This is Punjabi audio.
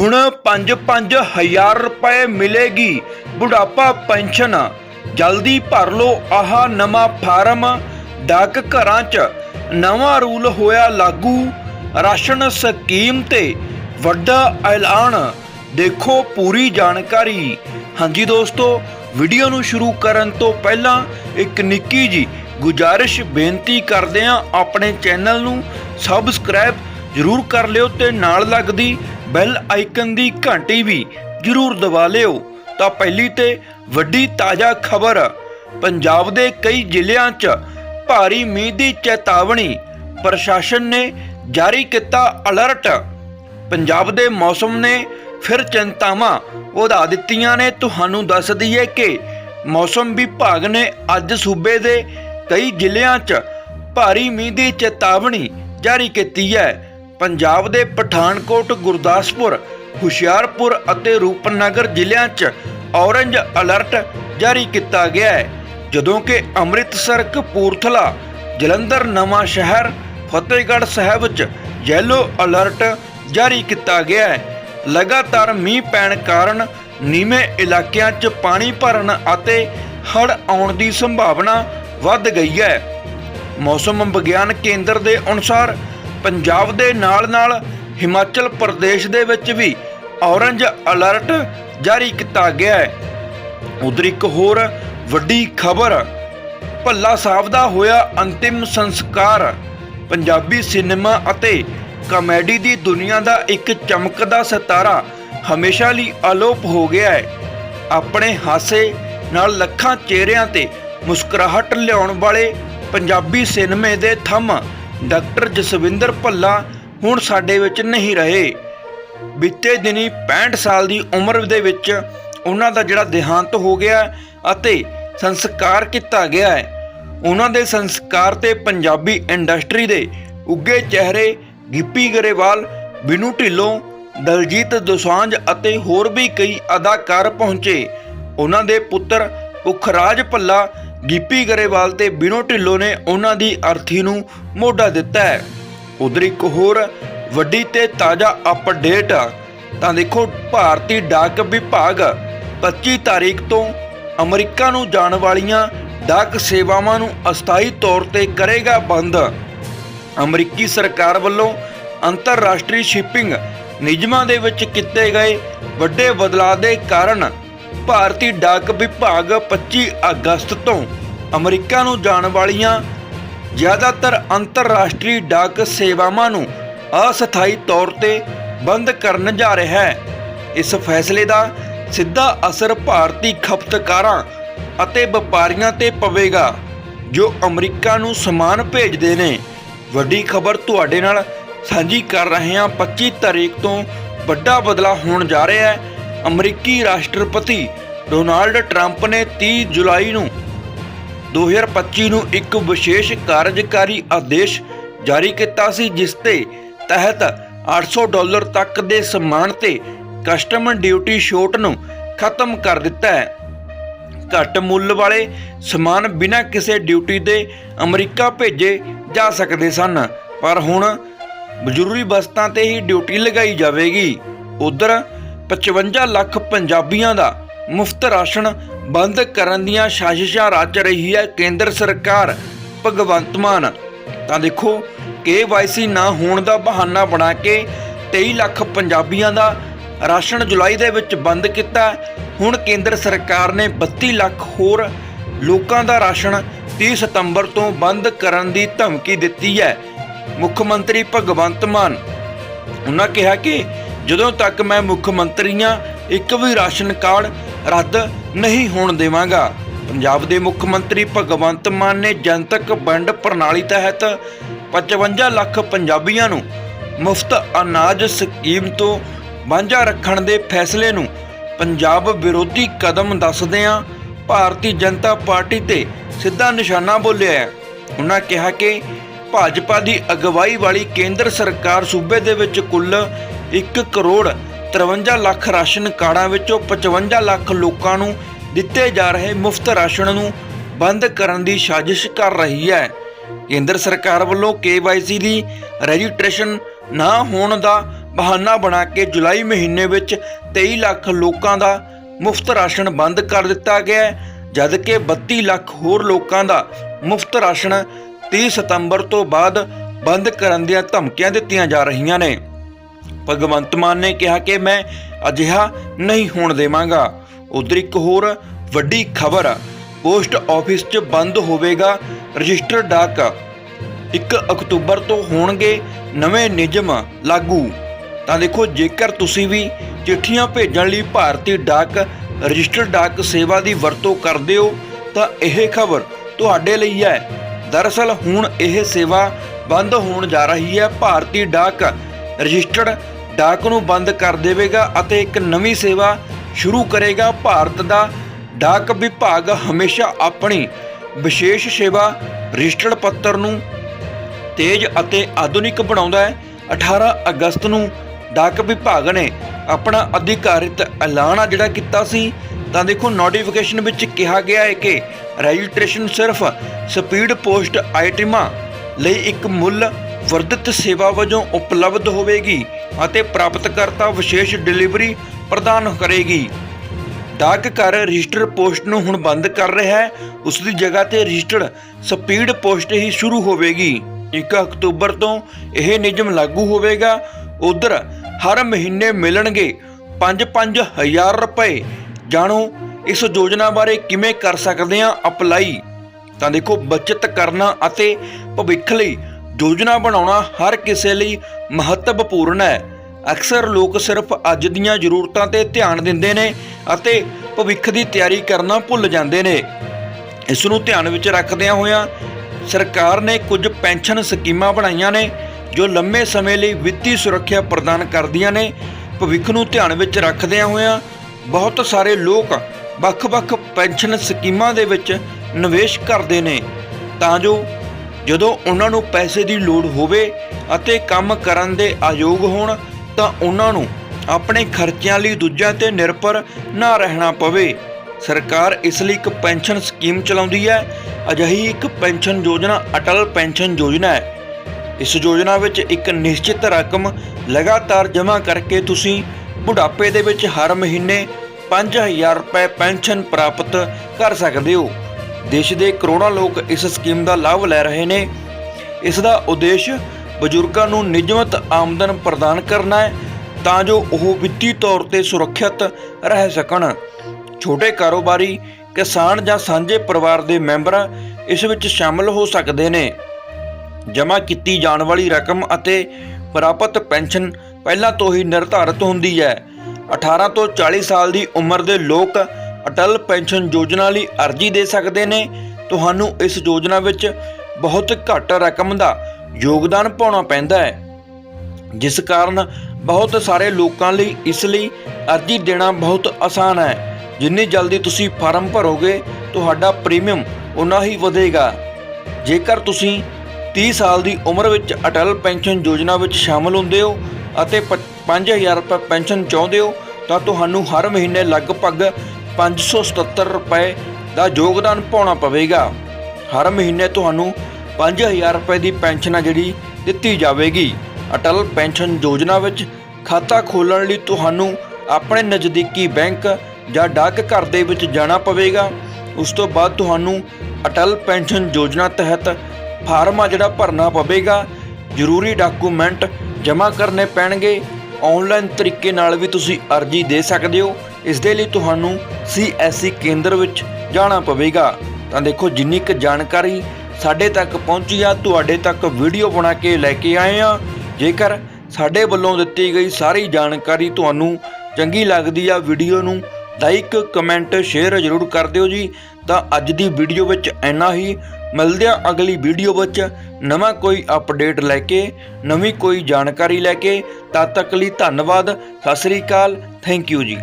ਹੁਣ 5-5000 ਰੁਪਏ ਮਿਲੇਗੀ ਬੁਢਾਪਾ ਪੈਨਸ਼ਨ। ਜਲਦੀ ਭਰ ਲਓ ਆਹ ਨਵਾਂ ਫਾਰਮ। ਡਾਕ ਘਰਾਂ 'ਚ ਨਵਾਂ ਰੂਲ ਹੋਇਆ ਲਾਗੂ। ਰਾਸ਼ਨ ਸਕੀਮ ਤੇ ਵੱਡਾ ਐਲਾਨ। ਦੇਖੋ ਪੂਰੀ ਜਾਣਕਾਰੀ। ਹਾਂਜੀ ਦੋਸਤੋ, ਵੀਡੀਓ ਨੂੰ ਸ਼ੁਰੂ ਕਰਨ ਤੋਂ ਪਹਿਲਾਂ ਇੱਕ ਨਿੱਕੀ ਜੀ ਗੁਜਾਰਿਸ਼ ਬੇਨਤੀ ਕਰਦੇ ਹਾਂ ਆਪਣੇ ਚੈਨਲ ਨੂੰ ਸਬਸਕ੍ਰਾਈਬ ਜਰੂਰ ਕਰ ਲਿਓ ਤੇ ਨਾਲ ਲੱਗਦੀ ਬੈਲ ਆਈਕਨ ਦੀ ਘੰਟੀ ਵੀ ਜਰੂਰ ਦਬਾ ਲਿਓ। ਤਾਂ ਪਹਿਲੀ ਤੇ ਵੱਡੀ ਤਾਜ਼ਾ ਖਬਰ, ਪੰਜਾਬ ਦੇ ਕਈ ਜ਼ਿਲ੍ਹਿਆਂ 'ਚ ਭਾਰੀ ਮੀਂਹ ਦੀ ਚੇਤਾਵਨੀ, ਪ੍ਰਸ਼ਾਸਨ ਨੇ ਜਾਰੀ ਕੀਤਾ ਅਲਰਟ। ਪੰਜਾਬ ਦੇ ਮੌਸਮ ਨੇ ਫਿਰ ਚਿੰਤਾਵਾਂ ਵਧਾ ਦਿੱਤੀਆਂ ਨੇ। ਤੁਹਾਨੂੰ ਦੱਸ ਦਈਏ ਕਿ ਮੌਸਮ ਵਿਭਾਗ ਨੇ ਅੱਜ ਸੂਬੇ ਦੇ ਕਈ ਜ਼ਿਲ੍ਹਿਆਂ 'ਚ ਭਾਰੀ ਮੀਂਹ ਦੀ ਚੇਤਾਵਨੀ ਜਾਰੀ ਕੀਤੀ ਹੈ। ਪੰਜਾਬ ਦੇ ਪਠਾਨਕੋਟ, ਗੁਰਦਾਸਪੁਰ, ਹੁਸ਼ਿਆਰਪੁਰ ਅਤੇ ਰੂਪਨਗਰ ਜ਼ਿਲ੍ਹਿਆਂ 'ਚ ਔਰੰਜ ਅਲਰਟ ਜਾਰੀ ਕੀਤਾ ਗਿਆ ਹੈ। ਜਦੋਂ ਕਿ ਅੰਮ੍ਰਿਤਸਰ, ਕਪੂਰਥਲਾ, ਜਲੰਧਰ, ਨਵਾਂ ਸ਼ਹਿਰ, ਫਤਿਹਗੜ੍ਹ ਸਾਹਿਬ 'ਚ ਯੈਲੋ ਅਲਰਟ ਜਾਰੀ ਕੀਤਾ ਗਿਆ ਹੈ। ਲਗਾਤਾਰ ਮੀਂਹ ਪੈਣ ਕਾਰਨ ਨੀਵੇਂ ਇਲਾਕਿਆਂ 'ਚ ਪਾਣੀ ਭਰਨ ਅਤੇ ਹੜ੍ਹ ਆਉਣ ਦੀ ਸੰਭਾਵਨਾ ਵੱਧ ਗਈ ਹੈ। ਮੌਸਮ ਵਿਗਿਆਨ ਕੇਂਦਰ ਦੇ ਅਨੁਸਾਰ ਪੰਜਾਬ ਦੇ ਨਾਲ-ਨਾਲ ਹਿਮਾਚਲ ਪ੍ਰਦੇਸ਼ ਦੇ ਵਿੱਚ ਵੀ ਔਰੰਜ ਅਲਰਟ ਜਾਰੀ ਕੀਤਾ ਗਿਆ ਹੈ। ਉਧਰ ਇੱਕ ਹੋਰ ਵੱਡੀ ਖਬਰ, ਭੱਲਾ ਸਾਹਿਬ ਦਾ ਹੋਇਆ ਅੰਤਿਮ ਸੰਸਕਾਰ। ਪੰਜਾਬੀ ਸਿਨੇਮਾ ਅਤੇ ਕਾਮੇਡੀ ਦੀ ਦੁਨੀਆ ਦਾ ਇੱਕ ਚਮਕਦਾ ਸਿਤਾਰਾ ਹਮੇਸ਼ਾ ਲਈ ਅਲੋਪ ਹੋ ਗਿਆ ਹੈ। ਆਪਣੇ ਹਾਸੇ ਨਾਲ ਲੱਖਾਂ ਚਿਹਰਿਆਂ ਤੇ ਮੁਸਕਰਾਹਟ ਲਿਆਉਣ ਵਾਲੇ ਪੰਜਾਬੀ ਸਿਨੇਮੇ ਦੇ ਥੰਮ ਡਾਕਟਰ ਜਸਵਿੰਦਰ ਭੱਲਾ ਹੁਣ ਸਾਡੇ ਵਿੱਚ ਨਹੀਂ ਰਹੇ। ਬੀਤੇ ਦਿਨੀ 65 ਸਾਲ ਦੀ ਉਮਰ ਦੇ ਵਿੱਚ ਉਹਨਾਂ ਦਾ ਜਿਹੜਾ ਦੇਹਾਂਤ ਹੋ ਗਿਆ ਅਤੇ ਸੰਸਕਾਰ ਕੀਤਾ ਗਿਆ ਹੈ। ਉਹਨਾਂ ਦੇ ਸੰਸਕਾਰ ਤੇ ਪੰਜਾਬੀ ਇੰਡਸਟਰੀ ਦੇ ਉੱਗੇ ਚਿਹਰੇ ਗਿੱਪੀ ਗਰੇਵਾਲ, ਬਿਨੂ ਢਿੱਲੋਂ, ਦਲਜੀਤ ਦੋਸਾਂਝ ਅਤੇ ਹੋਰ ਵੀ ਕਈ ਅਦਾਕਾਰ ਪਹੁੰਚੇ। ਉਹਨਾਂ ਦੇ ਪੁੱਤਰ ਪੁਖਰਾਜ ਭੱਲਾ ਗਿੱਪੀ ਗਰੇਵਾਲ ਤੇ ਬਿਨੋ ਢਿੱਲੋਂ ਨੇ ਉਹਨਾਂ ਦੀ ਅਰਥੀ ਨੂੰ ਮੋਢਾ ਦਿੱਤਾ ਹੈ। ਉਧਰ ਇੱਕ ਹੋਰ ਵੱਡੀ ਤੇ ਤਾਜ਼ਾ ਅਪਡੇਟ ਤਾਂ ਦੇਖੋ, ਭਾਰਤੀ ਡਾਕ ਵਿਭਾਗ 25 ਤਾਰੀਖ ਤੋਂ ਅਮਰੀਕਾ ਨੂੰ ਜਾਣ ਵਾਲੀਆਂ ਡਾਕ ਸੇਵਾਵਾਂ ਨੂੰ ਅਸਥਾਈ ਤੌਰ ਤੇ ਕਰੇਗਾ ਬੰਦ। ਅਮਰੀਕੀ ਸਰਕਾਰ ਵੱਲੋਂ ਅੰਤਰਰਾਸ਼ਟਰੀ ਸ਼ਿਪਿੰਗ ਨਿਯਮਾਂ ਦੇ ਵਿੱਚ ਕੀਤੇ ਗਏ ਵੱਡੇ ਬਦਲਾਅ ਦੇ ਕਾਰਨ ਭਾਰਤੀ ਡਾਕ ਵਿਭਾਗ 25 ਅਗਸਤ ਤੋਂ ਅਮਰੀਕਾ ਨੂੰ ਜਾਣ ਵਾਲੀਆਂ ਜ਼ਿਆਦਾਤਰ ਅੰਤਰਰਾਸ਼ਟਰੀ ਡਾਕ ਸੇਵਾਵਾਂ ਨੂੰ ਅਸਥਾਈ ਤੌਰ ਤੇ ਬੰਦ ਕਰਨ ਜਾ ਰਿਹਾ ਹੈ। ਇਸ ਫੈਸਲੇ ਦਾ ਸਿੱਧਾ ਅਸਰ ਭਾਰਤੀ ਖਪਤਕਾਰਾਂ ਅਤੇ ਵਪਾਰੀਆਂ ਤੇ ਪਵੇਗਾ, ਜੋ ਅਮਰੀਕਾ ਨੂੰ ਸਮਾਨ ਭੇਜਦੇ ਨੇ। ਵੱਡੀ ਖਬਰ ਤੁਹਾਡੇ ਨਾਲ ਸਾਂਝੀ ਕਰ ਰਹੇ ਹਾਂ। 25 ਤਾਰੀਖ ਤੋਂ ਵੱਡਾ ਬਦਲਾਅ ਹੋਣ ਜਾ ਰਿਹਾ ਹੈ। ਅਮਰੀਕੀ ਰਾਸ਼ਟਰਪਤੀ ਡੋਨਾਲਡ ਟਰੰਪ ਨੇ 30 ਜੁਲਾਈ ਨੂੰ 2025 ਨੂੰ ਇੱਕ ਵਿਸ਼ੇਸ਼ ਕਾਰਜਕਾਰੀ ਆਦੇਸ਼ ਜਾਰੀ ਕੀਤਾ ਸੀ, ਜਿਸ ਤੇ ਤਹਿਤ 800 ਡਾਲਰ ਤੱਕ ਦੇ ਸਮਾਨ ਤੇ ਕਸਟਮ ਡਿਊਟੀ ਛੋਟ ਨੂੰ ਖਤਮ ਕਰ ਦਿੱਤਾ ਹੈ। ਘੱਟ ਮੁੱਲ ਵਾਲੇ ਸਮਾਨ ਬਿਨਾਂ ਕਿਸੇ ਡਿਊਟੀ ਦੇ ਅਮਰੀਕਾ ਭੇਜੇ ਜਾ ਸਕਦੇ ਸਨ, ਪਰ ਹੁਣ ਜ਼ਰੂਰੀ ਵਸਤਾਂ ਤੇ ਹੀ ਡਿਊਟੀ ਲਗਾਈ ਜਾਵੇਗੀ। ਉਧਰ 55 ਲੱਖ ਪੰਜਾਬੀਆਂ ਦਾ ਮੁਫਤ ਰਾਸ਼ਨ ਬੰਦ ਕਰਨ ਦੀਆਂ ਸਾਜ਼ਿਸ਼ਾਂ ਰਚ ਰਹੀ ਹੈ ਕੇਂਦਰ ਸਰਕਾਰ। ਭਗਵੰਤ ਮਾਨ, ਤਾਂ ਦੇਖੋ KYC ਨਾ ਹੋਣ ਦਾ ਬਹਾਨਾ ਬਣਾ ਕੇ 23 ਲੱਖ ਪੰਜਾਬੀਆਂ ਦਾ ਰਾਸ਼ਨ ਜੁਲਾਈ ਦੇ ਵਿੱਚ ਬੰਦ ਕੀਤਾ। ਹੁਣ ਕੇਂਦਰ ਸਰਕਾਰ ਨੇ 32 ਲੱਖ ਹੋਰ ਲੋਕਾਂ ਦਾ ਰਾਸ਼ਨ 30 ਸਤੰਬਰ ਤੋਂ ਬੰਦ ਕਰਨ ਦੀ ਧਮਕੀ ਦਿੱਤੀ ਹੈ। ਮੁੱਖ ਮੰਤਰੀ ਭਗਵੰਤ ਮਾਨ, ਉਹਨਾਂ ਕਿਹਾ ਕਿ ਜਦੋਂ ਤੱਕ ਮੈਂ ਮੁੱਖ ਮੰਤਰੀ ਹਾਂ, ਇੱਕ ਵੀ ਰਾਸ਼ਨ ਕਾਰਡ ਰੱਦ ਨਹੀਂ ਹੋਣ ਦੇਵਾਂਗਾ। ਪੰਜਾਬ ਦੇ ਮੁੱਖ ਮੰਤਰੀ ਭਗਵੰਤ ਮਾਨ ਨੇ ਜਨਤਕ ਵੰਡ ਪ੍ਰਣਾਲੀ ਤਹਿਤ 55 ਲੱਖ ਪੰਜਾਬੀਆਂ ਨੂੰ ਮੁਫਤ ਅਨਾਜ ਸਕੀਮ ਤੋਂ ਵਾਂਝਾ ਰੱਖਣ ਦੇ ਫੈਸਲੇ ਨੂੰ ਪੰਜਾਬ ਵਿਰੋਧੀ ਕਦਮ ਦੱਸਦਿਆਂ ਭਾਰਤੀ ਜਨਤਾ ਪਾਰਟੀ ਤੇ ਸਿੱਧਾ ਨਿਸ਼ਾਨਾ ਬੋਲਿਆ ਹੈ। ਉਹਨਾਂ ਕਿਹਾ ਕਿ ਭਾਜਪਾ ਦੀ ਅਗਵਾਈ ਵਾਲੀ ਕੇਂਦਰ ਸਰਕਾਰ ਸੂਬੇ ਦੇ ਵਿੱਚ ਕੁੱਲ 1 ਕਰੋੜ 53 ਲੱਖ ਰਾਸ਼ਨ ਕਾਰਡਾਂ ਵਿੱਚੋਂ 55 ਲੱਖ ਲੋਕਾਂ ਨੂੰ ਦਿੱਤੇ ਜਾ ਰਹੇ ਮੁਫਤ ਰਾਸ਼ਨ ਨੂੰ ਬੰਦ ਕਰਨ ਦੀ ਸਾਜ਼ਿਸ਼ ਕਰ ਰਹੀ ਹੈ। ਕੇਂਦਰ ਸਰਕਾਰ ਵੱਲੋਂ KYC ਦੀ ਰਜਿਸਟ੍ਰੇਸ਼ਨ ਨਾ ਹੋਣ ਦਾ ਬਹਾਨਾ ਬਣਾ ਕੇ ਜੁਲਾਈ ਮਹੀਨੇ ਵਿੱਚ 23 ਲੱਖ ਲੋਕਾਂ ਦਾ ਮੁਫਤ ਰਾਸ਼ਨ ਬੰਦ ਕਰ ਦਿੱਤਾ ਗਿਆ ਹੈ ਜਦ 32 ਲੱਖ ਹੋਰ ਲੋਕਾਂ ਦਾ ਮੁਫਤ ਰਾਸ਼ਨ 30 ਸਤੰਬਰ ਤੋਂ ਬਾਅਦ ਬੰਦ ਕਰਨ ਦੀਆਂ ਧਮਕੀਆਂ ਦਿੱਤੀਆਂ ਜਾ ਰਹੀਆਂ ਨੇ। ਭਗਵੰਤ ਮਾਨ ਨੇ ਕਿਹਾ ਕਿ ਮੈਂ ਅਜਿਹਾ ਨਹੀਂ ਹੋਣ ਦੇਵਾਂਗਾ। ਉਧਰ ਇੱਕ ਹੋਰ ਵੱਡੀ ਖਬਰ, ਪੋਸਟ ਆਫਿਸ 'ਚ ਬੰਦ ਹੋਵੇਗਾ ਰਜਿਸਟਰ ਡਾਕ। 1 ਅਕਤੂਬਰ ਤੋਂ ਹੋਣਗੇ ਨਵੇਂ ਨਿਯਮ ਲਾਗੂ। ਤਾਂ ਦੇਖੋ, ਜੇਕਰ ਤੁਸੀਂ ਵੀ ਚਿੱਠੀਆਂ ਭੇਜਣ ਲਈ ਭਾਰਤੀ ਡਾਕ, ਰਜਿਸਟਰ ਡਾਕ ਸੇਵਾ ਦੀ ਵਰਤੋਂ ਕਰਦੇ ਹੋ, ਤਾਂ ਇਹ ਖਬਰ ਤੁਹਾਡੇ ਲਈ ਹੈ। ਦਰਅਸਲ, ਹੁਣ ਇਹ ਸੇਵਾ ਬੰਦ ਹੋਣ ਜਾ ਰਹੀ ਹੈ। ਭਾਰਤੀ ਡਾਕ ਰਜਿਸਟਰਡ ਡਾਕ ਨੂੰ ਬੰਦ ਕਰ ਦੇਵੇਗਾ ਅਤੇ ਇੱਕ ਨਵੀਂ ਸੇਵਾ ਸ਼ੁਰੂ ਕਰੇਗਾ। ਭਾਰਤ ਦਾ ਡਾਕ ਵਿਭਾਗ ਹਮੇਸ਼ਾ ਆਪਣੀ ਵਿਸ਼ੇਸ਼ ਸੇਵਾ ਰਜਿਸਟਰਡ ਪੱਤਰ ਨੂੰ ਤੇਜ਼ ਅਤੇ ਆਧੁਨਿਕ ਬਣਾਉਂਦਾ ਹੈ। 18 ਅਗਸਤ ਨੂੰ ਡਾਕ ਵਿਭਾਗ ਨੇ ਆਪਣਾ ਅਧਿਕਾਰਿਤ ਐਲਾਨ ਆ ਜਿਹੜਾ ਕੀਤਾ ਸੀ, ਤਾਂ ਦੇਖੋ ਨੋਟੀਫਿਕੇਸ਼ਨ ਵਿੱਚ ਕਿਹਾ ਗਿਆ ਹੈ ਕਿ ਰਜਿਸਟ੍ਰੇਸ਼ਨ ਸਿਰਫ ਸਪੀਡ ਪੋਸਟ ਆਈਟਮਾਂ ਲਈ ਇੱਕ ਮੁੱਲ ਵਰਧਿਤ ਸੇਵਾ ਵਜੋਂ ਉਪਲਬਧ ਹੋਵੇਗੀ। ਅਤੇ ਪ੍ਰਾਪਤਕਰਤਾ ਵਿਸ਼ੇਸ਼ ਡਿਲੀਵਰੀ ਪ੍ਰਦਾਨ ਕਰੇਗੀ। ਡਾਕ ਘਰ ਰਜਿਸਟਰ ਪੋਸਟ ਨੂੰ ਹੁਣ ਬੰਦ ਕਰ ਰਿਹਾ ਹੈ। ਉਸ ਦੀ ਜਗ੍ਹਾ ਤੇ ਰਜਿਸਟਰ ਸਪੀਡ ਪੋਸਟ ਹੀ ਸ਼ੁਰੂ ਹੋਵੇਗੀ। 1 ਅਕਤੂਬਰ ਤੋਂ ਇਹ ਨਿਯਮ ਲਾਗੂ ਹੋਵੇਗਾ। ਉਧਰ ਹਰ ਮਹੀਨੇ ਮਿਲਣਗੇ 5-5 ਹਜ਼ਾਰ ਰੁਪਏ। ਜਾਣੋ, ਇਸ ਯੋਜਨਾ ਬਾਰੇ ਕਿਵੇਂ ਕਰ ਸਕਦੇ ਆ ਅਪਲਾਈ? ਤਾਂ ਦੇਖੋ, ਬਚਤ ਕਰਨਾ ਅਤੇ ਭਵਿੱਖ ਲਈ ਯੋਜਨਾ ਬਣਾਉਣਾ ਹਰ ਕਿਸੇ ਲਈ ਮਹੱਤਵਪੂਰਨ ਹੈ। ਅਕਸਰ ਲੋਕ ਸਿਰਫ ਅੱਜ ਦੀਆਂ ਜ਼ਰੂਰਤਾਂ ਤੇ ਧਿਆਨ ਦਿੰਦੇ ਨੇ ਅਤੇ ਭਵਿੱਖ ਦੀ ਤਿਆਰੀ ਕਰਨਾ ਭੁੱਲ ਜਾਂਦੇ ਨੇ। ਇਸ ਨੂੰ ਧਿਆਨ ਵਿੱਚ ਰੱਖਦਿਆਂ ਹੋਇਆਂ ਸਰਕਾਰ ਨੇ ਕੁਝ ਪੈਨਸ਼ਨ ਸਕੀਮਾਂ ਬਣਾਈਆਂ ਨੇ, ਜੋ ਲੰਮੇ ਸਮੇਂ ਲਈ ਵਿੱਤੀ ਸੁਰੱਖਿਆ ਪ੍ਰਦਾਨ ਕਰਦੀਆਂ ਨੇ। ਭਵਿੱਖ ਨੂੰ ਧਿਆਨ ਵਿੱਚ ਰੱਖਦਿਆਂ ਹੋਇਆਂ ਬਹੁਤ ਸਾਰੇ ਲੋਕ ਵੱਖ-ਵੱਖ ਪੈਨਸ਼ਨ ਸਕੀਮਾਂ ਦੇ ਵਿੱਚ ਨਿਵੇਸ਼ ਕਰਦੇ ਨੇ। ਤਾਂ ਜੋ ਜਦੋਂ ਉਹਨਾਂ ਨੂੰ ਪੈਸੇ ਦੀ ਲੋੜ ਹੋਵੇ ਅਤੇ ਕੰਮ ਕਰਨ ਦੇ ਆਯੋਗ ਹੋਣ, ਤਾਂ ਉਹਨਾਂ ਨੂੰ ਆਪਣੇ ਖਰਚਿਆਂ ਲਈ ਦੂਜਿਆਂ ਤੇ ਨਿਰਭਰ ਨਾ ਰਹਿਣਾ ਪਵੇ। ਸਰਕਾਰ ਇਸ ਲਈ ਇੱਕ ਪੈਨਸ਼ਨ ਸਕੀਮ ਚਲਾਉਂਦੀ ਹੈ। ਅਜਿਹੀ ਇੱਕ ਪੈਨਸ਼ਨ ਯੋਜਨਾ ਅਟਲ ਪੈਨਸ਼ਨ ਯੋਜਨਾ ਹੈ। ਇਸ ਯੋਜਨਾ ਵਿੱਚ ਇੱਕ ਨਿਸ਼ਚਿਤ ਰਕਮ ਲਗਾਤਾਰ ਜਮ੍ਹਾਂ ਕਰਕੇ ਤੁਸੀਂ ਬੁਢਾਪੇ ਦੇ ਵਿੱਚ ਹਰ ਮਹੀਨੇ 5000 ਰੁਪਏ ਪੈਨਸ਼ਨ ਪ੍ਰਾਪਤ ਕਰ ਸਕਦੇ ਹੋ। ਦੇਸ਼ ਦੇ ਕਰੋੜਾਂ ਲੋਕ ਇਸ ਸਕੀਮ ਦਾ ਲਾਭ ਲੈ ਰਹੇ ਨੇ। ਇਸ ਦਾ ਉਦੇਸ਼ ਬਜ਼ੁਰਗਾਂ ਨੂੰ ਨਿਯਮਤ ਆਮਦਨ ਪ੍ਰਦਾਨ ਕਰਨਾ ਹੈ ਤਾਂ ਜੋ ਉਹ ਵਿੱਤੀ ਤੌਰ ਤੇ ਸੁਰੱਖਿਅਤ ਰਹਿ ਸਕਣ। ਛੋਟੇ ਕਾਰੋਬਾਰੀ, ਕਿਸਾਨ ਜਾਂ ਸਾਂਝੇ ਪਰਿਵਾਰ ਦੇ ਮੈਂਬਰ ਇਸ ਵਿੱਚ ਸ਼ਾਮਲ ਹੋ ਸਕਦੇ ਨੇ। ਜਮ੍ਹਾਂ ਕੀਤੀ ਜਾਣ ਵਾਲੀ ਰਕਮ ਅਤੇ ਪ੍ਰਾਪਤ ਪੈਨਸ਼ਨ ਪਹਿਲਾਂ ਤੋਂ ਹੀ ਨਿਰਧਾਰਤ ਹੁੰਦੀ ਹੈ। 18 ਤੋਂ 40 ਸਾਲ ਦੀ ਉਮਰ ਦੇ ਲੋਕ ਅਟਲ ਪੈਨਸ਼ਨ ਯੋਜਨਾ ਲਈ ਅਰਜ਼ੀ ਦੇ ਸਕਦੇ ਨੇ। ਤੁਹਾਨੂੰ ਇਸ ਯੋਜਨਾ ਵਿੱਚ ਬਹੁਤ ਘੱਟ ਰਕਮ ਦਾ ਯੋਗਦਾਨ ਪਾਉਣਾ ਪੈਂਦਾ ਹੈ। ਜਿਸ ਕਾਰਨ ਬਹੁਤ ਸਾਰੇ ਲੋਕਾਂ ਲਈ ਇਸ ਲਈ ਅਰਜ਼ੀ ਦੇਣਾ ਬਹੁਤ ਆਸਾਨ ਹੈ। ਜਿੰਨੀ ਜਲਦੀ ਤੁਸੀਂ ਫਾਰਮ ਭਰੋਗੇ, ਤੁਹਾਡਾ ਪ੍ਰੀਮੀਅਮ ਉਨਾ ਹੀ ਵਧੇਗਾ। ਜੇਕਰ ਤੁਸੀਂ 30 ਸਾਲ ਦੀ ਉਮਰ ਵਿੱਚ ਅਟਲ ਪੈਨਸ਼ਨ ਯੋਜਨਾ ਵਿੱਚ ਸ਼ਾਮਲ ਹੁੰਦੇ ਹੋ ਅਤੇ ਪ- 5000 ਰੁਪਏ ਪੈਨਸ਼ਨ ਚਾਹੁੰਦੇ ਹੋ, ਤਾਂ ਤੁਹਾਨੂੰ ਹਰ ਮਹੀਨੇ ਲਗਭਗ 577 ਰੁਪਏ ਦਾ ਯੋਗਦਾਨ ਪਾਉਣਾ ਪਵੇਗਾ। ਹਰ ਮਹੀਨੇ ਤੁਹਾਨੂੰ 5000 ਰੁਪਏ ਦੀ ਪੈਨਸ਼ਨ ਆ ਜਿਹੜੀ ਦਿੱਤੀ ਜਾਵੇਗੀ। ਅਟਲ ਪੈਨਸ਼ਨ ਯੋਜਨਾ ਵਿੱਚ ਖਾਤਾ ਖੋਲ੍ਹਣ ਲਈ ਤੁਹਾਨੂੰ ਆਪਣੇ ਨਜ਼ਦੀਕੀ ਬੈਂਕ ਜਾਂ ਡਾਕ ਘਰ ਦੇ ਵਿੱਚ ਜਾਣਾ ਪਵੇਗਾ। ਉਸ ਤੋਂ ਬਾਅਦ ਤੁਹਾਨੂੰ ਅਟਲ ਪੈਨਸ਼ਨ ਯੋਜਨਾ ਤਹਿਤ ਫਾਰਮ ਆ ਜਿਹੜਾ ਭਰਨਾ ਪਵੇਗਾ। ਜ਼ਰੂਰੀ ਡਾਕੂਮੈਂਟ ਜਮ੍ਹਾਂ ਕਰਨੇ ਪੈਣਗੇ। ਆਨਲਾਈਨ ਤਰੀਕੇ ਨਾਲ ਵੀ ਤੁਸੀਂ ਅਰਜ਼ੀ ਦੇ ਸਕਦੇ ਹੋ। ਇਸ ਦੇ ਲਈ ਤੁਹਾਨੂੰ ਸੀਐਸਸੀ ਕੇਂਦਰ ਵਿੱਚ ਜਾਣਾ ਪਵੇਗਾ। ਤਾਂ ਦੇਖੋ, ਜਿੰਨੀ ਕੁ ਜਾਣਕਾਰੀ ਸਾਡੇ ਤੱਕ ਪਹੁੰਚੀ ਆ, ਤੁਹਾਡੇ ਤੱਕ ਵੀਡੀਓ ਬਣਾ ਕੇ ਲੈ ਕੇ ਆਏ ਆ, ਜੇਕਰ ਸਾਡੇ ਵੱਲੋਂ ਦਿੱਤੀ ਗਈ ਸਾਰੀ ਜਾਣਕਾਰੀ ਤੁਹਾਨੂੰ ਚੰਗੀ ਲੱਗਦੀ ਆ ਵੀਡੀਓ ਨੂੰ, ਲਾਈਕ, ਕਮੈਂਟ, ਸ਼ੇਅਰ ਜ਼ਰੂਰ ਕਰ ਦਿਓ ਜੀ। ਤਾਂ ਅੱਜ ਦੀ ਵੀਡੀਓ ਵਿੱਚ ਇੰਨਾ ਹੀ। ਮਿਲਦੇ ਹਾਂ ਅਗਲੀ ਵੀਡੀਓ ਵਿੱਚ ਨਵਾਂ ਕੋਈ ਅਪਡੇਟ ਲੈ ਕੇ, ਨਵੀਂ ਕੋਈ ਜਾਣਕਾਰੀ ਲੈ ਕੇ। ਤਦ ਤੱਕ ਲਈ ਧੰਨਵਾਦ, ਸਤਿ ਸ੍ਰੀ ਅਕਾਲ, ਥੈਂਕ ਯੂ ਜੀ।